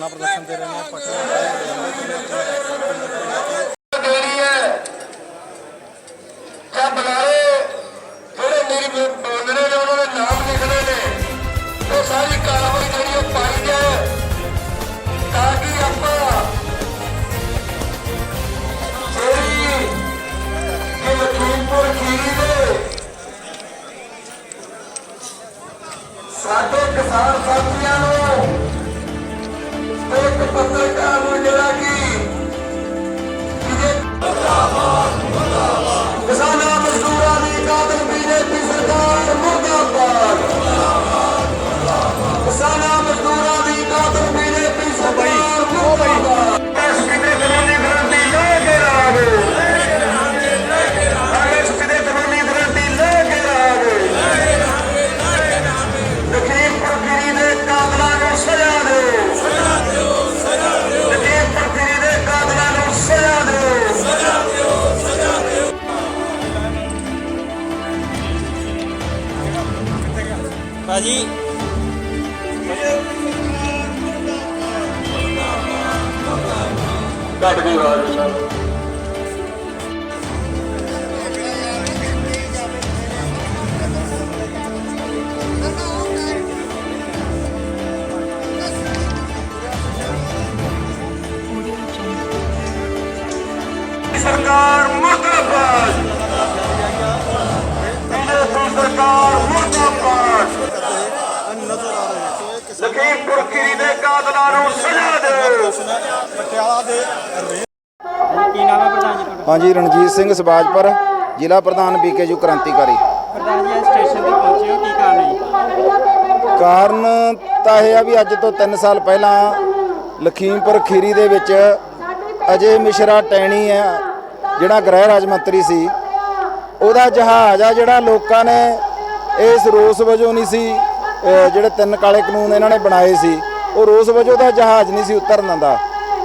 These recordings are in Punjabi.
ਧਰਨਾ ਪ੍ਰਦਰਸ਼ਨ ਦੇ ਰਹੇ ਨੇ ਭਾਜੀ ਘੱਟ ਗਈ ਆਵਾਜ਼ ਸਾਹਿਬ ਸਰਕਾਰ ਮੁਰਦਾਬਾਦ ਬੀਜੇਪੀ ਸਰਕਾਰ ਮੁਰਦਾਬਾਦ ਲਖੀਮਪੁਰ ਖੀਰੀ ਦੇ ਕਾਤਲਾਂ ਨੂੰ ਸਜ਼ਾ ਦਿਓ ਕੀ ਨਾਮ ਹੈ ਪ੍ਰਧਾਨ ਜੀ ਤੁਹਾਡਾ? ਹਾਂਜੀ ਰਣਜੀਤ ਸਿੰਘ ਸਬਾਜਪੁਰ ਜ਼ਿਲ੍ਹਾ ਪ੍ਰਧਾਨ ਬੀਕੇਯੂ ਕ੍ਰਾਂਤੀਕਾਰੀ। ਪ੍ਰਧਾਨ ਜੀ ਸਟੇਸ਼ਨ ਤੇ ਪਹੁੰਚੇ ਹੋ ਕੀ ਕਾਰਨ ਹੈ ਕਾਰਨ ਤਾਂ ਇਹ ਆ ਵੀ ਅੱਜ ਤੋਂ 3 ਸਾਲ ਪਹਿਲਾਂ ਲਖੀਮਪੁਰ ਖੀਰੀ ਦੇ ਵਿੱਚ ਅਜੇ ਮਿਸ਼ਰਾ ਟੈਣੀ ਹੈ ਜਿਹੜਾ ਗ੍ਰਹਿ ਰਾਜ ਮੰਤਰੀ ਸੀ। ਉਹਦਾ ਜਹਾਜ਼ ਆ ਜਿਹੜਾ ਲੋਕਾਂ ਨੇ ਇਸ ਰੋਸ ਵਜੋਂ ਨਹੀਂ ਸੀ ਜਿਹੜੇ ਤਿੰਨ ਕਾਲੇ ਕਾਨੂੰਨ ਇਹਨਾਂ ਨੇ ਬਣਾਏ ਸੀ, ਉਹ ਰੋਸ ਵਜੋਂ ਦਾ ਜਹਾਜ਼ ਨਹੀਂ ਸੀ ਉਤਰਨ ਦਾ।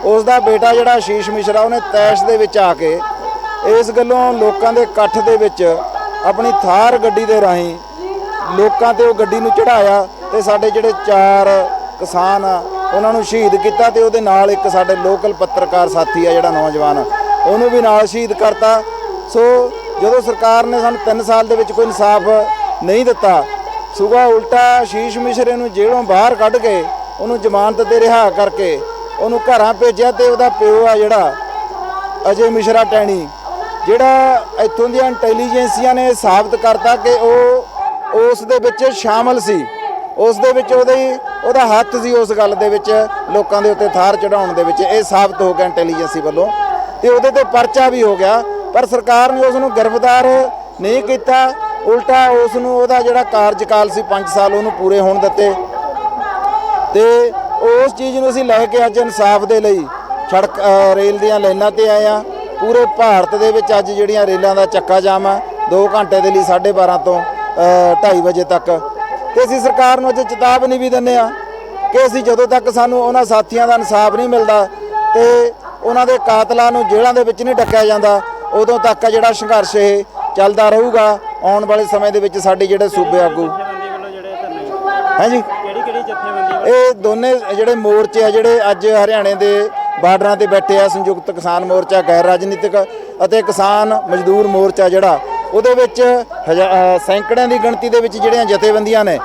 ਉਸ ਦਾ ਬੇਟਾ ਜਿਹੜਾ ਆਸ਼ੀਸ਼ ਮਿਸ਼ਰਾ, ਉਹਨੇ ਤੈਸ਼ ਦੇ ਵਿੱਚ ਆ ਕੇ ਇਸ ਗੱਲੋਂ ਲੋਕਾਂ ਦੇ ਇਕੱਠ ਦੇ ਵਿੱਚ ਆਪਣੀ ਥਾਰ ਗੱਡੀ ਦੇ ਰਾਹੀਂ ਲੋਕਾਂ ਤੇ ਉਹ ਗੱਡੀ ਨੂੰ ਚੜਾਇਆ ਤੇ ਸਾਡੇ ਜਿਹੜੇ ਚਾਰ ਕਿਸਾਨ ਆ, ਉਹਨਾਂ ਨੂੰ ਸ਼ਹੀਦ ਕੀਤਾ ਤੇ ਉਹਦੇ ਨਾਲ ਇੱਕ ਸਾਡੇ ਲੋਕਲ ਪੱਤਰਕਾਰ ਸਾਥੀ ਆ ਜਿਹੜਾ ਨੌਜਵਾਨ ਉਹਨੂੰ ਵੀ ਨਾਲ ਸ਼ਹੀਦ ਕਰਤਾ। ਸੋ ਜਦੋਂ ਸਰਕਾਰ ਨੇ ਸਾਨੂੰ 3 ਸਾਲ ਦੇ ਵਿੱਚ ਕੋਈ ਇਨਸਾਫ ਨਹੀਂ ਦਿੱਤਾ ਸੁਗਾ ਉਲਟਾ ਸ਼ੀਸ਼ ਮਿਸ਼ਰੇ ਨੂੰ ਜੇਲ੍ਹੋਂ ਬਾਹਰ ਕੱਢ ਕੇ ਉਹਨੂੰ ਜ਼ਮਾਨਤ ਤੇ ਰਿਹਾ ਕਰਕੇ ਉਹਨੂੰ ਘਰਾਂ ਭੇਜਿਆ ਤੇ ਉਹਦਾ ਪਿਓ ਆ ਜਿਹੜਾ, ਅਜੇ ਮਿਸ਼ਰਾ ਟੈਣੀ, ਜਿਹੜਾ ਇੱਥੋਂ ਦੀਆਂ ਇੰਟੈਲੀਜੈਂਸੀਆਂ ਨੇ ਸਾਬਤ ਕਰਤਾ ਕਿ ਉਹ ਉਸ ਦੇ ਵਿੱਚ ਸ਼ਾਮਲ ਸੀ। ਉਸ ਦੇ ਵਿੱਚ ਉਹਦੇ ਉਹਦਾ ਹੱਥ ਸੀ ਉਸ ਗੱਲ ਦੇ ਵਿੱਚ, ਲੋਕਾਂ ਦੇ ਉੱਤੇ ਥਾਰ ਚੜਾਉਣ ਦੇ ਵਿੱਚ। ਇਹ ਸਾਬਤ ਹੋ ਗਿਆ ਇੰਟੈਲੀਜੈਂਸੀ ਵੱਲੋਂ। ਤੇ ਉਹਦੇ ਤੇ ਪਰਚਾ ਵੀ ਹੋ ਗਿਆ, ਪਰ ਸਰਕਾਰ ਨੇ ਉਸ ਨੂੰ ਗ੍ਰਿਫਤਾਰ ਨਹੀਂ ਕੀਤਾ। ਉਲਟਾ ਉਸ ਨੂੰ ਉਹਦਾ ਜਿਹੜਾ ਕਾਰਜਕਾਲ ਸੀ 5 ਸਾਲ ਉਹਨੂੰ ਪੂਰੇ ਹੋਣ ਦਿੱਤੇ। ਤੇ ਉਸ ਚੀਜ਼ ਨੂੰ ਅਸੀਂ ਲੈ ਕੇ ਅੱਜ ਇਨਸਾਫ ਦੇ ਲਈ ਸੜਕ ਰੇਲ ਦੀਆਂ ਲਾਈਨਾਂ ਤੇ ਆਏ ਆ ਪੂਰੇ ਭਾਰਤ ਦੇ ਵਿੱਚ ਅੱਜ ਜਿਹੜੀਆਂ ਰੇਲਾਂ ਦਾ ਚੱਕਾ ਜਾਮ ਆ 2 ਘੰਟੇ ਦੇ ਲਈ 12:30 ਤੋਂ 2:30 ਵਜੇ ਤੱਕ। ਤੇ ਅਸੀਂ ਸਰਕਾਰ ਨੂੰ ਅੱਜ ਚੇਤਾਵਨੀ ਵੀ ਦਿੰਦੇ ਆ ਕਿ ਅਸੀਂ ਜਦੋਂ ਤੱਕ ਸਾਨੂੰ ਉਹਨਾਂ ਸਾਥੀਆਂ ਦਾ ਇਨਸਾਫ ਨਹੀਂ ਮਿਲਦਾ ਤੇ ਉਹਨਾਂ ਦੇ ਕਾਤਲਾਂ ਨੂੰ ਜੇਲ੍ਹਾਂ ਦੇ ਵਿੱਚ ਨਹੀਂ ਡੱਕਿਆ ਜਾਂਦਾ, ਉਦੋਂ ਤੱਕ ਜਿਹੜਾ ਸੰਘਰਸ਼ ਇਹ ਚੱਲਦਾ ਰਹੂਗਾ। ਆਉਣ ਵਾਲੇ ਸਮੇਂ ਦੇ ਵਿੱਚ ਸਾਡੇ ਜਿਹੜੇ ਸੂਬੇ ਆਗੂ। ਜਥੇਬੰਦੀ ਹਾਂਜੀ ਕਿਹੜੀ ਕਿਹੜੀ ਜਥੇਬੰਦੀ ਇਹ ਦੋਨੇ ਜਿਹੜੇ ਮੋਰਚੇ ਆ, ਜਿਹੜੇ ਅੱਜ ਹਰਿਆਣੇ ਦੇ ਬਾਰਡਰਾਂ ਤੇ ਬੈਠੇ ਆ, ਸੰਯੁਕਤ ਕਿਸਾਨ ਮੋਰਚਾ, ਗੈਰ ਰਾਜਨੀਤਿਕ ਅਤੇ ਕਿਸਾਨ ਮਜ਼ਦੂਰ ਮੋਰਚਾ ਜਿਹੜਾ, ਉਹਦੇ ਵਿੱਚ ਹਜ਼ਾ- ਸੈਂਕੜਿਆਂ ਦੀ ਗਿਣਤੀ ਦੇ ਵਿੱਚ ਜਿਹੜੀਆਂ ਜਥੇਬੰਦੀਆਂ ਨੇ,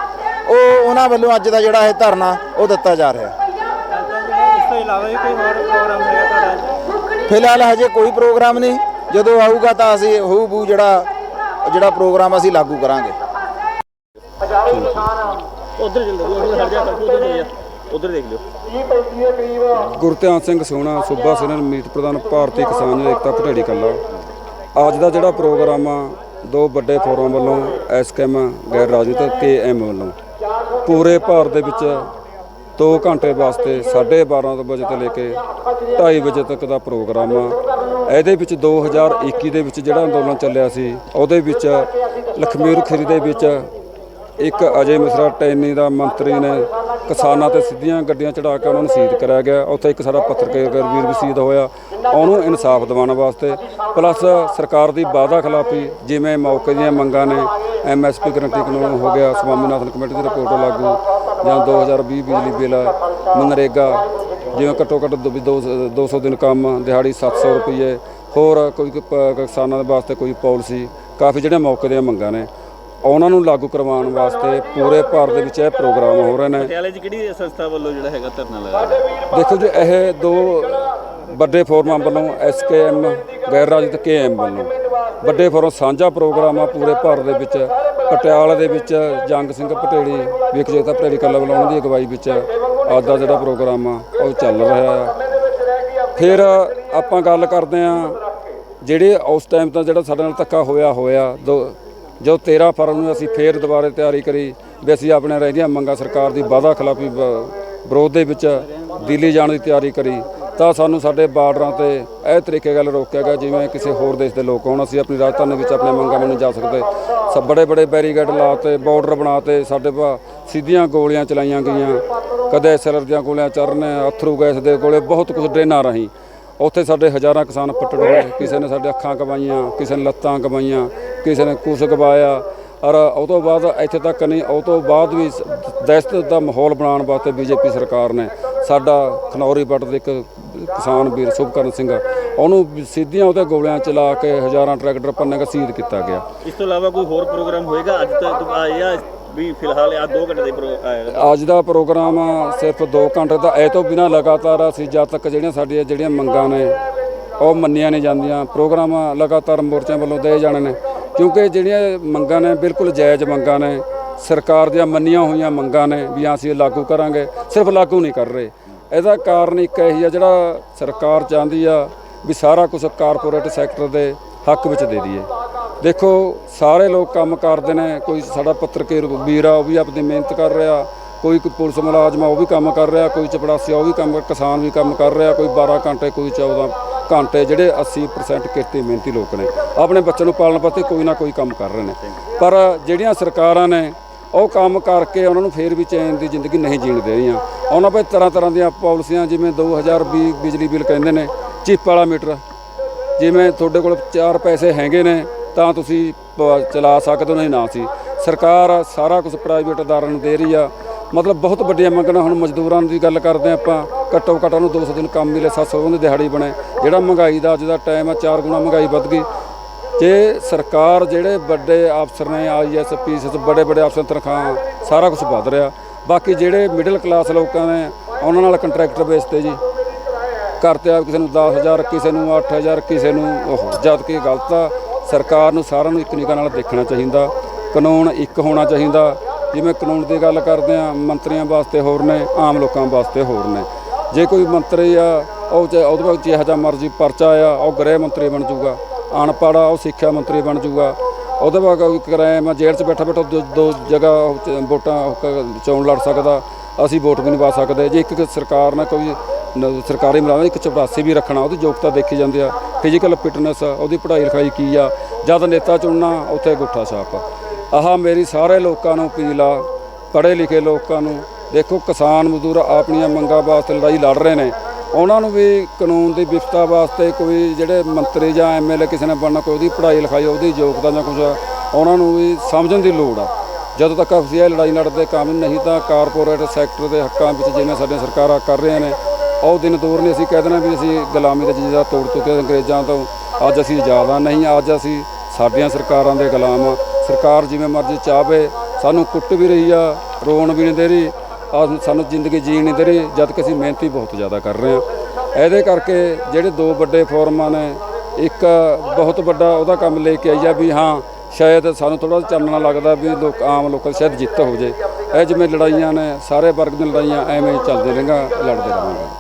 ਉਹ ਉਹਨਾਂ ਵੱਲੋਂ ਅੱਜ ਦਾ ਜਿਹੜਾ ਇਹ ਧਰਨਾ, ਉਹ ਦਿੱਤਾ ਜਾ ਰਿਹਾ। ਇਸ ਤੋਂ ਇਲਾਵਾ ਕੋਈ ਹੋਰ ਪ੍ਰੋਗਰਾਮ ਹੈਗਾ ਤੁਹਾਡਾ ਫਿਲਹਾਲ ਹਜੇ ਕੋਈ ਪ੍ਰੋਗਰਾਮ ਨਹੀਂ। ਜਦੋਂ ਆਊਗਾ ਤਾਂ ਅਸੀਂ ਹੂ ਬੂ ਜਿਹੜਾ ਜਿਹੜਾ ਪ੍ਰੋਗਰਾਮ ਅਸੀਂ ਲਾਗੂ ਕਰਾਂਗੇ। ਉਧਰ ਚੱਲ ਉਧਰ ਹਟ ਜਾ ਗੁਰਧਿਆਨ ਸਿੰਘ ਸੋਹਣਾ ਸੂਬਾ ਸੈਨਰ ਮੀਤ ਪ੍ਰਧਾਨ ਭਾਰਤੀ ਕਿਸਾਨ ਏਕਤਾ ਭਟੇੜੀ ਕੱਲਾ। ਅੱਜ ਦਾ ਜਿਹੜਾ ਪ੍ਰੋਗਰਾਮ ਆ ਦੋ ਵੱਡੇ ਫੋਰਮ ਵੱਲੋਂ ਐਸਕੇਐਮ ਗੈਰ ਰਾਜਨੀਤਿਕ ਕੇਐਮ ਵੱਲੋਂ। ਪੂਰੇ ਭਾਰਤ ਦੇ ਵਿੱਚ 2 ਘੰਟੇ ਵਾਸਤੇ 12:30 ਵਜੇ ਤੋਂ ਲੈ ਕੇ 2:30 ਵਜੇ ਤੱਕ ਦਾ ਪ੍ਰੋਗਰਾਮ ਆ। ਇਹਦੇ ਵਿੱਚ 2021 ਦੇ ਵਿੱਚ ਜਿਹੜਾ ਅੰਦੋਲਨ ਚੱਲਿਆ ਸੀ, ਉਹਦੇ ਵਿੱਚ ਲਖਮੀਰ ਖੀਰੀ ਦੇ ਵਿੱਚ ਇੱਕ ਅਜੇ ਮਿਸਰਾ ਟੈਨੀ ਦਾ ਮੰਤਰੀ ਨੇ ਕਿਸਾਨਾਂ ਤੇ ਸਿੱਧੀਆਂ ਗੱਡੀਆਂ ਚੜਾ ਕੇ ਉਹਨਾਂ ਨੂੰ ਸ਼ਹੀਦ ਕਰਾਇਆ ਗਿਆ। ਉੱਥੇ ਇੱਕ ਸਾਡਾ ਪੱਤਰਕਾਰ ਵੀਰ ਵੀ ਸ਼ਹੀਦ ਹੋਇਆ, ਉਹਨੂੰ ਇਨਸਾਫ ਦਿਵਾਉਣ ਵਾਸਤੇ। ਪਲੱਸ ਸਰਕਾਰ ਦੀ ਵਾਅਦਾ ਖਿਲਾਫੀ, ਜਿਵੇਂ ਮੌਕੇ ਦੀਆਂ ਮੰਗਾਂ ਨੇ ਐਮਐਸਪੀ ਗਰੰਟੀ ਕਾਨੂੰਨ ਹੋ ਗਿਆ, ਸਵਾਮੀਨਾਥਨ ਕਮੇਟੀ ਦੀ ਰਿਪੋਰਟ ਲਾਗੂ ਜਾਂ 2020 ਬਿਜਲੀ ਬਿੱਲ ਮਨਰੇਗਾ ਜਿਵੇਂ ਘੱਟੋ ਘੱਟ ਦੋ- ਵੀ ਦੋ- 200 ਦਿਨ ਕੰਮ ਦਿਹਾੜੀ 700 ਰੁਪਏ ਹੋਰ ਕੋਈ ਕਿਸਾਨਾਂ ਦੇ ਵਾਸਤੇ ਕੋਈ ਪਾਲਿਸੀ ਕਾਫੀ ਜਿਹੜੇ ਮੌਕੇ ਦੀਆਂ ਮੰਗਾਂ ਨੇ। ਉਹਨਾਂ ਨੂੰ ਲਾਗੂ ਕਰਵਾਉਣ ਵਾਸਤੇ ਪੂਰੇ ਭਾਰਤ ਦੇ ਵਿੱਚ ਇਹ ਪ੍ਰੋਗਰਾਮ ਹੋ ਰਹੇ ਨੇ। ਪਟਿਆਲੇ 'ਚ ਕਿਹੜੀ ਸੰਸਥਾ ਵੱਲੋਂ ਜਿਹੜਾ ਹੈਗਾ ਧਰਨਾ ਲਗਾਇਆ ਦੇਖੋ ਜੀ ਇਹ ਦੋ ਵੱਡੇ ਫੋਰਮਾਂ ਵੱਲੋਂ ਐਸਕੇਐਮ ਗੈਰ ਰਾਜਨੀਤਿਕ ਕੇਐਮ ਵੱਲੋਂ। ਵੱਡੇ ਫੋਰਮ ਸਾਂਝਾ ਪ੍ਰੋਗਰਾਮ ਆ ਪੂਰੇ ਭਾਰਤ ਦੇ ਵਿੱਚ। ਪਟਿਆਲਾ ਦੇ ਵਿੱਚ ਜੰਗ ਸਿੰਘ ਪਟੇੜੀ ਵਿਕਜੇਤਾ ਪਟੇੜੀ ਕੱਲਾ ਵੱਲੋਂ ਉਹਨਾਂ ਦੀ ਅਗਵਾਈ ਵਿੱਚ ਅੱਜ ਦਾ ਜਿਹੜਾ ਪ੍ਰੋਗਰਾਮ ਆ, ਉਹ ਚੱਲ ਰਿਹਾ ਆ। ਫਿਰ ਆਪਾਂ ਗੱਲ ਕਰਦੇ ਆ ਜਿਹੜੇ ਉਸ ਟਾਈਮ ਤਾਂ ਜਿਹੜਾ ਸਾਡੇ ਨਾਲ ਧੱਕਾ ਹੋਇਆ ਹੋਇਆ। ਦੋ ਜੋ 13 ਫਰਵਰੀ ਨੂੰ ਅਸੀਂ ਫੇਰ ਦੁਬਾਰੇ ਤਿਆਰੀ ਕਰੀ ਵੀ ਅਸੀਂ ਆਪਣੇ ਰਹਿੰਦੀਆਂ ਮੰਗਾਂ ਸਰਕਾਰ ਦੀ ਵਾਅਦਾ ਖਿਲਾਫੀ ਵਿਰੋਧ ਦੇ ਵਿੱਚ ਦਿੱਲੀ ਜਾਣ ਦੀ ਤਿਆਰੀ ਕਰੀ। ਤਾਂ ਸਾਨੂੰ ਸਾਡੇ ਬਾਰਡਰਾਂ ਤੇ ਇਹ ਤਰੀਕੇ ਗੱਲ ਰੋਕਿਆ ਗਿਆ, ਜਿਵੇਂ ਕਿਸੇ ਹੋਰ ਦੇਸ਼ ਦੇ ਲੋਕ ਹੋਣ, ਅਸੀਂ ਆਪਣੀ ਰਾਜਧਾਨੀ ਵਿੱਚ ਆਪਣੇ ਮੰਗਾਂ ਨੂੰ ਨਹੀਂ ਜਾ ਸਕਦੇ। ਸਭ ਬੜੇ ਬੜੇ ਬੈਰੀਗੇਡ ਲਾਤੇ, ਬਾਰਡਰ ਬਣਾਤੇ, ਸਾਡੇ ਪਾ ਸਿੱਧੀਆਂ ਗੋਲੀਆਂ ਚਲਾਈਆਂ ਗਈਆਂ। ਕਦੇ ਐਸਐਲਆਰ ਦੀਆਂ ਗੋਲੀਆਂ ਚਰਨ ਅਥਰੂ ਗੈਸ ਦੇ ਗੋਲੇ, ਬਹੁਤ ਕੁਝ ਡਰੇਨਾਂ ਰਾਹੀਂ। ਉੱਥੇ ਸਾਡੇ ਹਜ਼ਾਰਾਂ ਕਿਸਾਨ ਪੱਟੜ ਹੋਏ, ਕਿਸੇ ਨੇ ਸਾਡੇ ਅੱਖਾਂ ਕਮਾਈਆਂ ਕਿਸੇ ਨੇ ਲੱਤਾਂ ਕਮਾਈਆਂ ਕਿਸੇ ਨੇ ਕੁਸ ਗਵਾਇਆ। ਔਰ ਉਹ ਤੋਂ ਬਾਅਦ ਇੱਥੇ ਤੱਕ ਨਹੀਂ, ਉਹ ਤੋਂ ਬਾਅਦ ਵੀ ਦਹਿਸ਼ਤ ਦਾ ਮਾਹੌਲ ਬਣਾਉਣ ਵਾਸਤੇ ਬੀਜੇਪੀ ਸਰਕਾਰ ਨੇ ਸਾਡਾ ਖਨੌਰੀ ਪੱਟ ਦੇ ਇੱਕ ਕਿਸਾਨ ਵੀਰ ਸੁਭਕਰਨ ਸਿੰਘ ਉਹਨੂੰ ਸਿੱਧੀਆਂ ਉਹਤੇ ਗੋਲੀਆਂ ਚਲਾ ਕੇ ਹਜ਼ਾਰਾਂ ਟਰੈਕਟਰ ਪੰਨੇ ਦਾ ਸ਼ਹੀਦ ਕੀਤਾ ਗਿਆ। ਇਸ ਤੋਂ ਇਲਾਵਾ ਕੋਈ ਹੋਰ ਪ੍ਰੋਗਰਾਮ ਹੋਏਗਾ? ਅੱਜ ਤੱਕ ਆਇਆ ਵੀ ਫਿਲਹਾਲ ਆ 2 ਘੰਟੇ ਦੇ ਅੱਜ ਦਾ ਪ੍ਰੋਗਰਾਮ ਸਿਰਫ 2 ਘੰਟੇ ਦਾ। ਇਹ ਤੋਂ ਬਿਨਾ ਲਗਾਤਾਰ ਅਸੀਂ ਜਦ ਤੱਕ ਜਿਹੜੀਆਂ ਸਾਡੀਆਂ ਜਿਹੜੀਆਂ ਮੰਗਾਂ ਨੇ ਉਹ ਮੰਨੀਆਂ ਨਹੀਂ ਜਾਂਦੀਆਂ। ਪ੍ਰੋਗਰਾਮ ਲਗਾਤਾਰ ਮੋਰਚਿਆਂ ਵੱਲੋਂ ਦੇ ਜਾਣੇ ਨੇ। ਕਿਉਂਕਿ ਜਿਹੜੀਆਂ ਮੰਗਾਂ ਨੇ ਬਿਲਕੁਲ ਜਾਇਜ਼ ਮੰਗਾਂ ਨੇ। ਸਰਕਾਰ ਦੀਆਂ ਮੰਨੀਆਂ ਹੋਈਆਂ ਮੰਗਾਂ ਨੇ ਵੀ ਅਸੀਂ ਲਾਗੂ ਕਰਾਂਗੇ। ਸਿਰਫ ਲਾਗੂ ਨਹੀਂ ਕਰ ਰਹੇ। ਇਹਦਾ ਕਾਰਨ ਇੱਕ ਇਹੀ ਆ, ਜਿਹੜਾ ਸਰਕਾਰ ਚਾਹੁੰਦੀ ਆ ਵੀ ਸਾਰਾ ਕੁਝ ਕਾਰਪੋਰੇਟ ਸੈਕਟਰ ਦੇ ਹੱਕ ਵਿੱਚ ਦੇ ਦਈਏ। ਦੇਖੋ, ਸਾਰੇ ਲੋਕ ਕੰਮ ਕਰਦੇ ਨੇ, ਕੋਈ ਸਾਡਾ ਪੱਤਰਕਾਰ ਵੀਰ ਆ ਉਹ ਵੀ ਆਪਣੀ ਮਿਹਨਤ ਕਰ ਰਿਹਾ, ਕੋਈ ਪੁਲਿਸ ਮੁਲਾਜ਼ਮ ਆ, ਉਹ ਵੀ ਕੰਮ ਕਰ ਰਿਹਾ, ਕੋਈ ਚਪੜਾਸੀ ਉਹ ਵੀ ਕੰਮ, ਕਿਸਾਨ ਵੀ ਕੰਮ ਕਰ ਰਿਹਾ, ਕੋਈ 12 ਘੰਟੇ, ਕੋਈ 14 ਘੰਟੇ, ਜਿਹੜੇ 80% ਕਿਰਤੀ ਮਿਹਨਤੀ ਲੋਕ ਨੇ, ਆਪਣੇ ਬੱਚੇ ਨੂੰ ਪਾਲਣ ਵਾਸਤੇ ਕੋਈ ਨਾ ਕੋਈ ਕੰਮ ਕਰ ਰਹੇ ਨੇ। ਪਰ ਜਿਹੜੀਆਂ ਸਰਕਾਰਾਂ ਨੇ, ਉਹ ਕੰਮ ਕਰਕੇ ਉਹਨਾਂ ਨੂੰ ਫੇਰ ਵੀ ਚੈਨ ਦੀ ਜ਼ਿੰਦਗੀ ਨਹੀਂ ਜੀਣ ਦੇ ਰਹੀਆਂ। ਉਹਨਾਂ 'ਤੇ ਤਰ੍ਹਾਂ ਤਰ੍ਹਾਂ ਦੀਆਂ ਪਾਲਿਸੀਆਂ, ਜਿਵੇਂ 2020 ਬਿਜਲੀ ਬਿੱਲ ਕਹਿੰਦੇ ਨੇ, ਚਿੱਪ ਵਾਲਾ ਮੀਟਰ। ਜਿਵੇਂ ਤੁਹਾਡੇ ਕੋਲ ਚਾਰ ਪੈਸੇ ਹੈਗੇ ਨੇ, ਤਾਂ ਤੁਸੀਂ ਪ- ਚਲਾ ਸਕਦੇ ਹੋ, ਨਹੀਂ ਨਾ ਸੀ। ਸਰਕਾਰ ਸਾਰਾ ਕੁਝ ਪ੍ਰਾਈਵੇਟ ਅਦਾਰਾਂ ਨੂੰ ਦੇ ਰਹੀ ਆ। ਮਤਲਬ ਬਹੁਤ ਵੱਡੀਆਂ ਮੰਗਾਂ ਹੁਣ ਮਜ਼ਦੂਰਾਂ ਦੀ ਗੱਲ ਕਰਦੇ ਹਾਂ ਆਪਾਂ। ਘੱਟੋ ਘੱਟ ਨੂੰ 200 ਦਿਨ ਕੰਮ ਮਿਲੇ 700 ਦੀ ਦਿਹਾੜੀ ਬਣੇ। ਜਿਹੜਾ ਮਹਿੰਗਾਈ ਦਾ ਅੱਜ ਦਾ ਟਾਈਮ ਆ, ਚਾਰ ਗੁਣਾ ਮਹਿੰਗਾਈ ਵੱਧ ਗਈ। ਜੇ ਸਰਕਾਰ ਜਿਹੜੇ ਵੱਡੇ ਅਫਸਰ ਨੇ ਆਈਐਸ ਪੀਐਸ ਬੜੇ ਬੜੇ ਅਫਸਰ ਤਨਖਾਹ, ਸਾਰਾ ਕੁਝ ਵੱਧ ਰਿਹਾ। ਬਾਕੀ ਜਿਹੜੇ ਮਿਡਲ ਕਲਾਸ ਲੋਕਾਂ ਨੇ, ਉਹਨਾਂ ਨਾਲ ਕੰਟਰੈਕਟਰ ਬੇਸ ਤੇ ਜੀ। ਕਰਤੇ ਆ ਕਿਸੇ ਨੂੰ 10000 ਕਿਸੇ ਨੂੰ 8000 ਕਿਸੇ ਨੂੰ ਉਹ, ਜਦ ਕਿ ਗਲਤ ਆ। ਸਰਕਾਰ ਨੂੰ ਸਾਰਿਆਂ ਨੂੰ ਇੱਕ ਨਿਗਾਹ ਨਾਲ ਦੇਖਣਾ ਚਾਹੀਦਾ। ਕਾਨੂੰਨ ਇੱਕ ਹੋਣਾ ਚਾਹੀਦਾ। ਜਿਵੇਂ ਕਾਨੂੰਨ ਦੀ ਗੱਲ ਕਰਦੇ ਆ, ਮੰਤਰੀਆਂ ਵਾਸਤੇ ਹੋਰ ਨੇ, ਆਮ ਲੋਕਾਂ ਵਾਸਤੇ ਹੋਰ ਨੇ। ਜੇ ਕੋਈ ਮੰਤਰੀ ਆ, ਉਹ ਚ- ਉਹਦੇ ਵਿੱਚ ਜਿਹੋ ਜਿਹਾ ਮਰਜ਼ੀ ਪਰਚਾ ਆ, ਉਹ ਗ੍ਰਹਿ ਮੰਤਰੀ ਬਣ ਜਾਊਗਾ ਅਨਪੜ੍ਹ ਆ ਉਹ ਸਿੱਖਿਆ ਮੰਤਰੀ ਬਣ ਜਾਊਗਾ ਉਹਦੇ ਬਾਅਦ ਕੋਈ ਮੈਂ ਜੇਲ੍ਹ 'ਚ ਬੈਠਾ ਬੈਠਾ ਦੋ- ਦੋ ਜਗ੍ਹਾ ਚ- ਵੋਟਾਂ ਕ- ਚੋਣ ਲੜ ਸਕਦਾ, ਅਸੀਂ ਵੋਟ ਵੀ ਨਹੀਂ ਪਾ ਸਕਦੇ। ਜੇ ਇੱਕ ਸਰਕਾਰ ਨੇ ਕੋਈ ਨ- ਸਰਕਾਰੀ ਮੁਲਾਜ਼ਮ ਇੱਕ ਚਪੜਾਸੀ ਵੀ ਰੱਖਣਾ, ਉਹਦੀ ਯੋਗਤਾ ਦੇਖੀ ਜਾਂਦੀ ਆ ਫਿਜ਼ੀਕਲ ਫਿਟਨੈਸ ਉਹਦੀ ਪੜ੍ਹਾਈ ਲਿਖਾਈ ਕੀ ਆ, ਜਦ ਨੇਤਾ ਚੁਣਨਾ, ਉੱਥੇ ਗੁੱਠਾ ਛਾਪ। ਆਹ ਮੇਰੀ ਸਾਰੇ ਲੋਕਾਂ ਨੂੰ ਅਪੀਲ ਆ, ਪੜ੍ਹੇ ਲਿਖੇ ਲੋਕਾਂ ਨੂੰ, ਦੇਖੋ ਕਿਸਾਨ ਮਜ਼ਦੂਰ ਆਪਣੀਆਂ ਮੰਗਾਂ ਵਾਸਤੇ ਲੜਾਈ ਲੜ ਰਹੇ ਨੇ। ਉਹਨਾਂ ਨੂੰ ਵੀ ਕਾਨੂੰਨ ਦੀ ਵਿਵਸਥਾ ਵਾਸਤੇ ਕੋਈ ਜਿਹੜੇ ਮੰਤਰੀ ਜਾਂ ਐਮਐਲਏ ਕਿਸੇ ਨੇ ਬਣਨਾ, ਕੋਈ ਉਹਦੀ ਪੜ੍ਹਾਈ ਲਿਖਾਈ, ਉਹਦੀ ਯੋਗਤਾ ਜਾਂ ਕੁਝ ਉਹਨਾਂ ਨੂੰ ਵੀ ਸਮਝਣ ਦੀ ਲੋੜ ਆ। ਜਦੋਂ ਤੱਕ ਅਸੀਂ ਇਹ ਲੜਾਈ ਲੜਦੇ ਕੰਮ ਨਹੀਂ, ਤਾਂ ਕਾਰਪੋਰੇਟ ਸੈਕਟਰ ਦੇ ਹੱਕਾਂ ਵਿੱਚ ਜਿਵੇਂ ਸਾਡੀਆਂ ਸਰਕਾਰਾਂ ਕਰ ਰਹੀਆਂ ਨੇ, ਉਹ ਦਿਨ ਦੂਰ ਨਹੀਂ ਅਸੀਂ ਕਹਿ ਦੇਣਾ ਵੀ ਅਸੀਂ ਗੁਲਾਮੀ ਦਾ ਜੀਜਾ ਤੋੜ ਚੁੱਕੇ ਅੰਗਰੇਜ਼ਾਂ ਤੋਂ। ਅੱਜ ਅਸੀਂ ਜ਼ਿਆਦਾ ਨਹੀਂ, ਅੱਜ ਅਸੀਂ ਸਾਡੀਆਂ ਸਰਕਾਰਾਂ ਦੇ ਗੁਲਾਮ ਆ ਸਰਕਾਰ ਜਿਵੇਂ ਮਰਜ਼ੀ ਚਾਹਵੇ, ਸਾਨੂੰ ਕੁੱਟ ਵੀ ਰਹੀ ਆ, ਰੋਣ ਵੀ ਨਹੀਂ ਦੇ ਰਹੀ। ਆ ਸਾਨੂੰ ਜ਼ਿੰਦਗੀ ਜੀਣ ਨਹੀਂ ਦੇ ਰਹੀ, ਜਦ ਕਿ ਅਸੀਂ ਮਿਹਨਤ ਹੀ ਬਹੁਤ ਜ਼ਿਆਦਾ ਕਰ ਰਹੇ ਹਾਂ। ਇਹਦੇ ਕਰਕੇ ਜਿਹੜੇ ਦੋ ਵੱਡੇ ਫੋਰਮਾਂ ਨੇ, ਇੱਕ ਬਹੁਤ ਵੱਡਾ ਉਹਦਾ ਕੰਮ ਲੈ ਕੇ ਆਈ ਆ ਵੀ ਹਾਂ, ਸ਼ਾਇਦ ਸਾਨੂੰ ਥੋੜਾ ਚਾਨਣਾ ਲੱਗਦਾ ਵੀ ਲੋਕ, ਆਮ ਲੋਕਾਂ ਸ਼ਾਇਦ ਜਿੱਤ ਹੋ ਜੇ ਇਹ ਜਿਵੇਂ ਲੜਾਈਆਂ ਨੇ, ਸਾਰੇ ਵਰਗ ਦੀਆਂ ਲੜਾਈਆਂ ਐਵੇਂ ਚੱਲਦੇ ਰਹਿੰਗਾ ਲੜਦੇ ਰਹਾਂਗੇ।